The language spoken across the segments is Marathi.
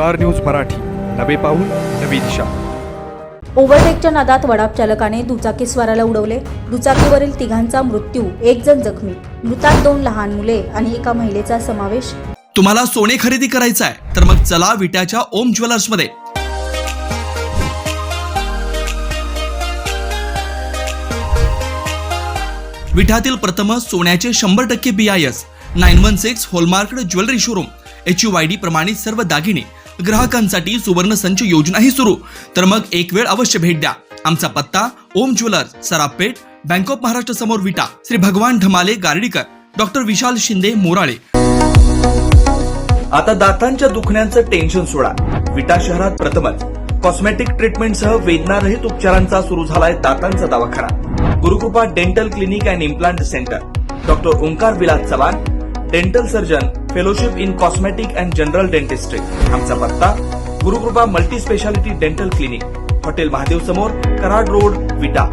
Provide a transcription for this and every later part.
Star news Marathi. नवे पाऊल नवी दिशा. ओव्हरटेकच्या नादात वडाप चालकाने दुचाकीस्वाराला उडवले. दुचाकीवरील तिघांचा मृत्यू एक जण जखमी. मृतात दोन लहान मुले आणि एका महिलेचा समावेश. तुम्हाला सोने खरेदी करायचं आहे तर मग चला विट्याच्या ओम ज्वेलर्समध्ये विठातील प्रथम सोन्याचे शंभर टक्के B I S nine one six hallmark jewellery showroom H U I D प्रमाणित सर्व दागिने ग्राहकांसाठी सुवर्ण संच योजनाही सुरू. तर मग एक वेळ अवश्य भेट द्या. आमचा पत्ता Om jewellers Sarapeth bank of Maharashtra समोर विटा श्री भगवान ढमाले गार्डीकर डॉक्टर विशाल शिंदे मोराळे. आता दातांच्या दुखण्याचं टेन्शन सोडा. विटा शहरात प्रथमच. कॉस्मेटिक ट्रीटमेंटसह वेदनारहित उपचारांचा सुरू झालाय दातांचा दवाखाना. Gurukrupa dental clinic and implant centre doctor Omkar Vilas Chavan dental surgeon fellowship in cosmetic and general dentistry आमचा पत्ता Gurukrupa multi speciality dental clinic hotel Mahadev समोर कराड रोड विटा.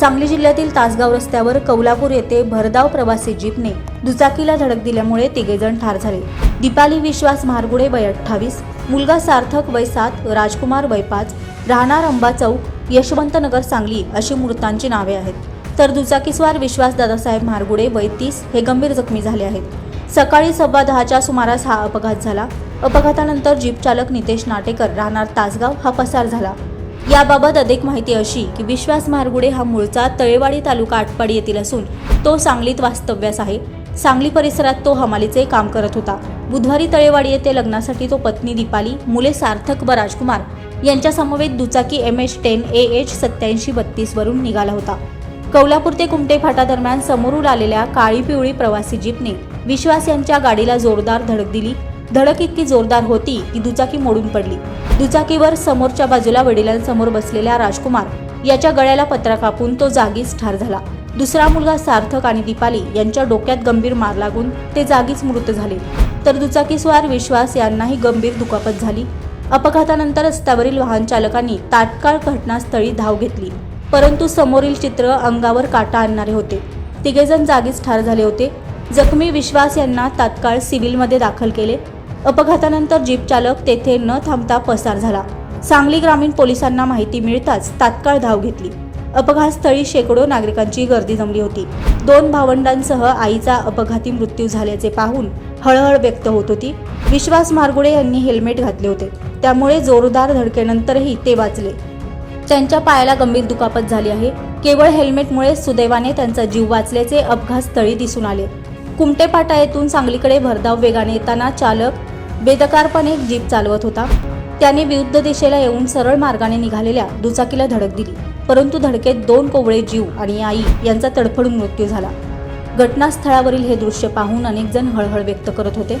सांगली जिल्ह्यातील तासगाव रस्त्यावर कौलापूर येथे भरधाव प्रवासी जीपने दुचाकीला धडक दिल्यामुळे तिघेजण ठार झाले. दीपाली विश्वास महारगुडे वय अठ्ठावीस मुलगा सार्थक वय सात राजकुमार वय पाच राहणार अंबा चौक यशवंतनगर सांगली अशी मृतांची नावे आहेत. तर दुचाकीस्वार विश्वास दादासाहेब मारगुडे वय तीस हे गंभीर जखमी झाले आहेत. सकाळी सव्वा दहाच्या सुमारास हा अपघात झाला. अपघातानंतर जीप चालक नितेश नाटेकर राहणार तासगाव हा पसार झाला. याबाबत अधिक माहिती अशी की विश्वास मारगुडे हा मूळचा तळेवाडी तालुका आटपाडी येथील असून तो सांगलीत वास्तव्यास आहे. सांगली परिसरात तो हमालीचे काम करत होता. बुधवारी तळेवाडी येथे लग्नासाठी तो पत्नी दीपाली मुले सार्थक व राजकुमार यांच्यासमवेत दुचाकी M H ten A H सत्याऐंशी बत्तीसवरून निघाला होता. कौलापूर ते कुमटे फाटा दरम्यान समोरून आलेल्या काळी पिवळी प्रवासी जीपने विश्वास यांच्या गाडीला जोरदार धडक दिली. धडक इतकी जोरदार होती की दुचाकी मोडून पडली. दुचाकीवर समोरच्या बाजूला वडिलांसमोर बसलेल्या राजकुमार याच्या गळ्याला पत्रा कापून तो जागीच ठार झाला. दुसरा मुलगा सार्थक आणि दीपाली यांच्या डोक्यात गंभीर मार लागून ते जागीच मृत झाले. तर दुचाकीस्वार विश्वास यांनाही गंभीर दुखापत झाली. अपघातानंतर रस्त्यावरील वाहन चालकांनी तात्काळ घटनास्थळी धाव घेतली. परंतु समोरील चित्र अंगावर काटा आणणारे होते. तिघेजण जागीच ठार झाले होते. जखमी विश्वास यांना तात्काळ सिव्हिलमध्ये दाखल केले. अपघातानंतर जीप चालक तेथे न थांबता पसार झाला. सांगली ग्रामीण पोलिसांना माहिती मिळताच तात्काळ धाव घेतली. अपघातस्थळी शेकडो नागरिकांची गर्दी जमली होती. दोन भावंडांसह आईचा अपघाती मृत्यू झाल्याचे पाहून हळहळ व्यक्त होत होती. विश्वास मारगुडे यांनी हेल्मेट घातले होते. त्यामुळे जोरदार धडकेनंतरही ते वाचले. त्यांच्या पायाला गंभीर दुखापत झाली आहे. केवळ हेल्मेटमुळे सुदैवाने त्यांचा जीव वाचल्याचे अपघातस्थळी दिसून आले. कुमटेपाटा येथून सांगलीकडे भरधाव वेगाने येताना चालक बेदकारपणे जीप चालवत होता. त्याने विरुद्ध दिशेला येऊन सरळ मार्गाने निघालेल्या दुचाकीला धडक दिली. परंतु धडकेत दोन कोवळे जीव आणि आई यांचा तडफडून मृत्यू झाला. घटनास्थळावरील हे दृश्य पाहून अनेक जण हळहळ व्यक्त करत होते.